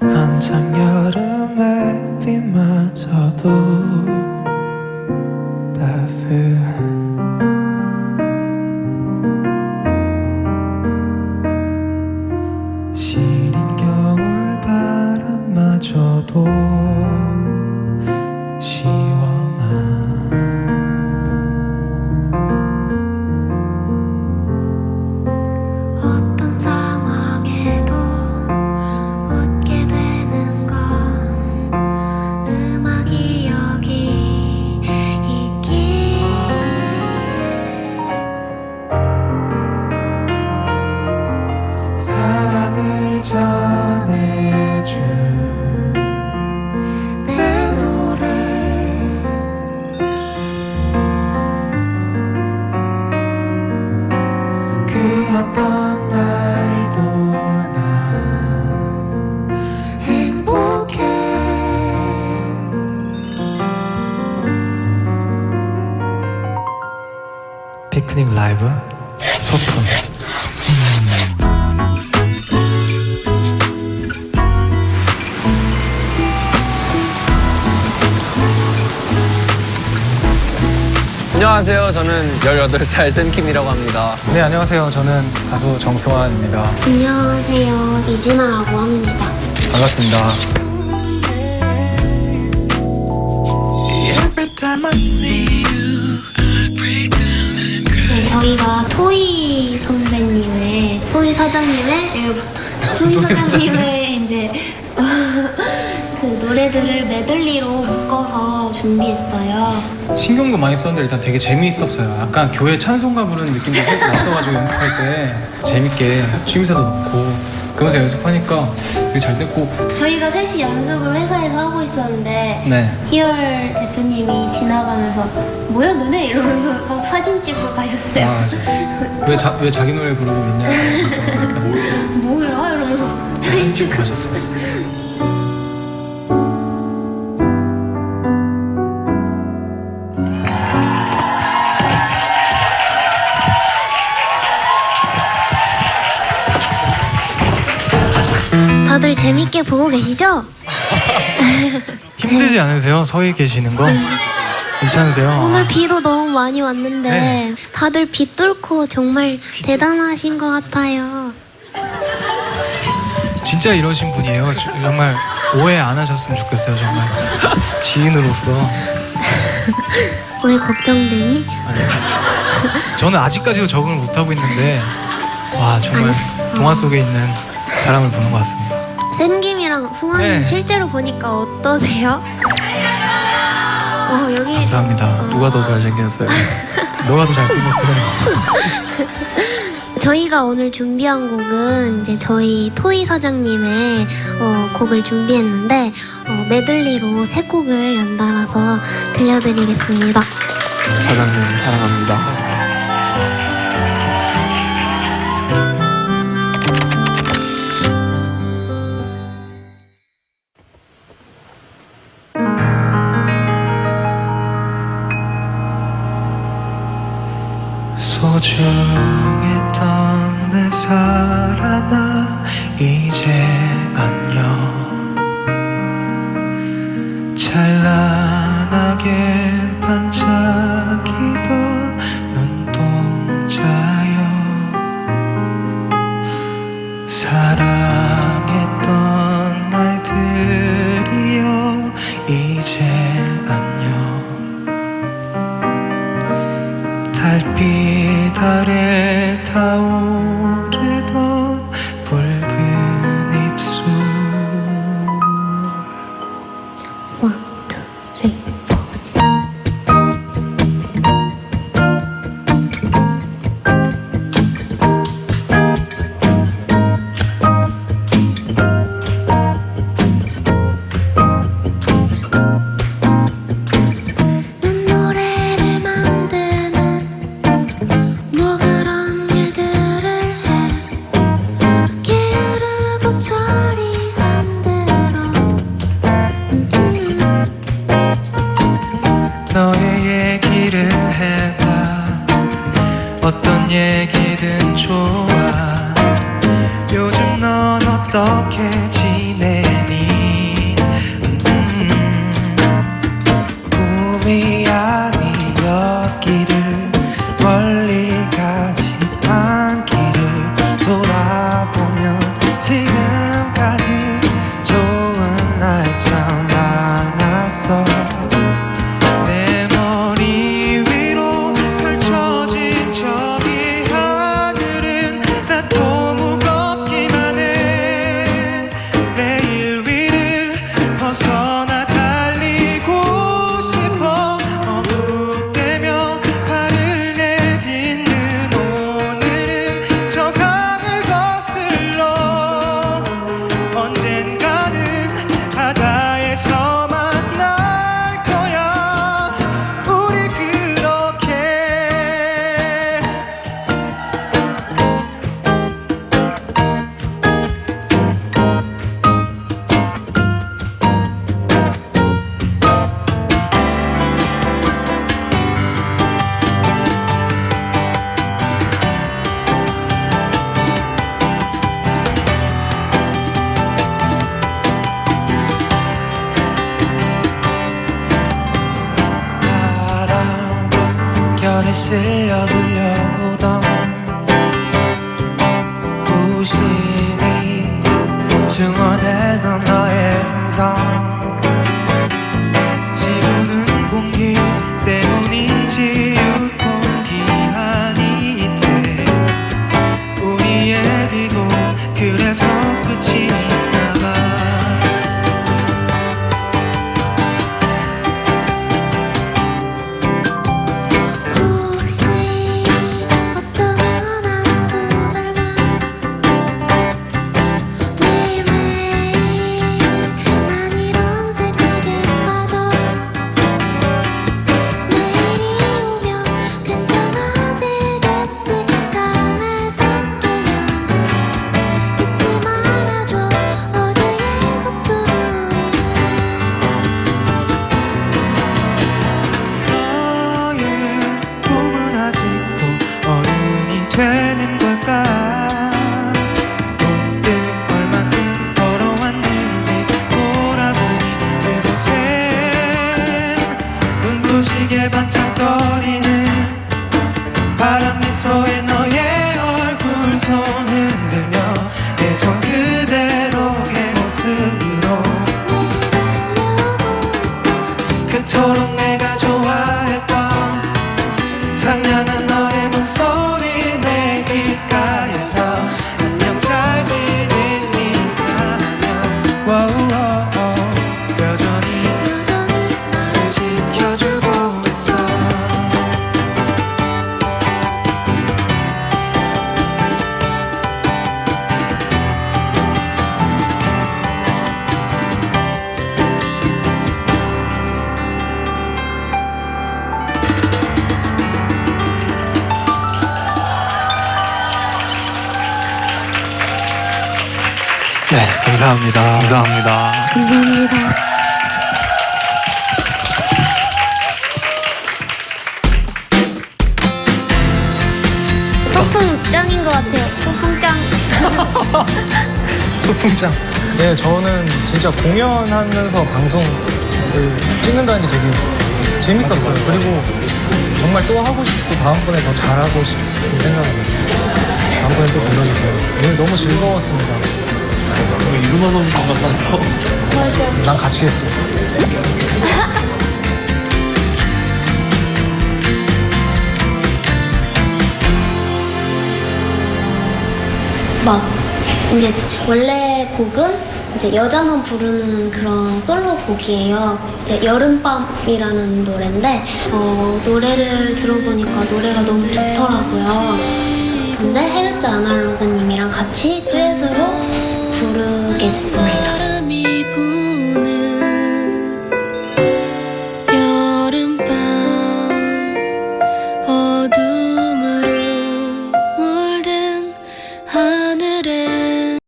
한창 여름의 비마저도 多。 피크닉 라이브 안녕하세요. 저는 18살 샘킴이라고 합니다. 네 안녕하세요. 저는 가수 정승환입니다. 안녕하세요. 이진아라고 합니다. 반갑습니다. 네, 저희가 토이 선배님의 토이 사장님의 앨범 토이 토이 사장님의 이제 그 노래들을 메들리로 묶어서 준비했어요 신경도 많이 썼는데 일단 되게 재미있었어요. 약간 교회 찬송가 부르는 느낌도 좀 났어가지고 연습할 때 재밌게 취임새도 넣고 그러면서 연습하니까 되게 잘 됐고. 저희가 셋이 연습을 회사에서 하고 있었는데 네. 희열 대표님이 지나가면서 뭐야 너네? 이러면서 막 사진 찍고 가셨어요. 아, 맞아. 왜, 자, 왜 자기 노래 부르고 있냐 그래서. 뭐야? 이러면서 사진 찍고 가셨어요 다들 재밌게 보고 계시죠? 힘들지 않으세요? 서 계시는 거? 괜찮으세요? 오늘 비도 너무 많이 왔는데 네. 다들 비 뚫고 정말 대단하신 것 같아요. 진짜 이러신 분이에요 저- 정말 오해 안 하셨으면 좋겠어요 정말 지인으로서 왜 걱정되니? 저는 아직까지도 적응을 못 하고 있는데 와 정말 동화 속에 있는 사람을 보는 것 같습니다 샘김이랑 승환이 네. 실제로 보니까 어떠세요? 어 여기 감사합니다 누가 더 잘생겼어요? 너가 더 잘생겼어요 저희가 오늘 준비한 곡은 이제 저희 토이 사장님의 어, 곡을 준비했는데 어, 메들리로 세 곡을 연달아서 들려드리겠습니다. 사장님 사랑합니다. 이제 안녕. 달빛 지내니 실려 들려 네, 감사합니다. 감사합니다. 감사합니다. 소풍 짱인 것 같아요. 소풍 짱. 소풍장. 네, 저는 진짜 공연하면서 방송을 찍는다는 게 되게 재밌었어요. 그리고 정말 또 하고 싶고 다음번에 더 잘하고 싶은 생각이 들어요. 다음번에 또 불러주세요. 오늘 너무 즐거웠습니다. 이루마 선수 만났어. 난 같이 했어. 막 이제 원래 곡은 이제 여자만 부르는 그런 솔로 곡이에요. 이제 여름밤이라는 노래인데 어, 노래를 들어보니까 노래가 너무 좋더라고요. 근데 헤르츠 아날로그님이랑 같이 듀엣으로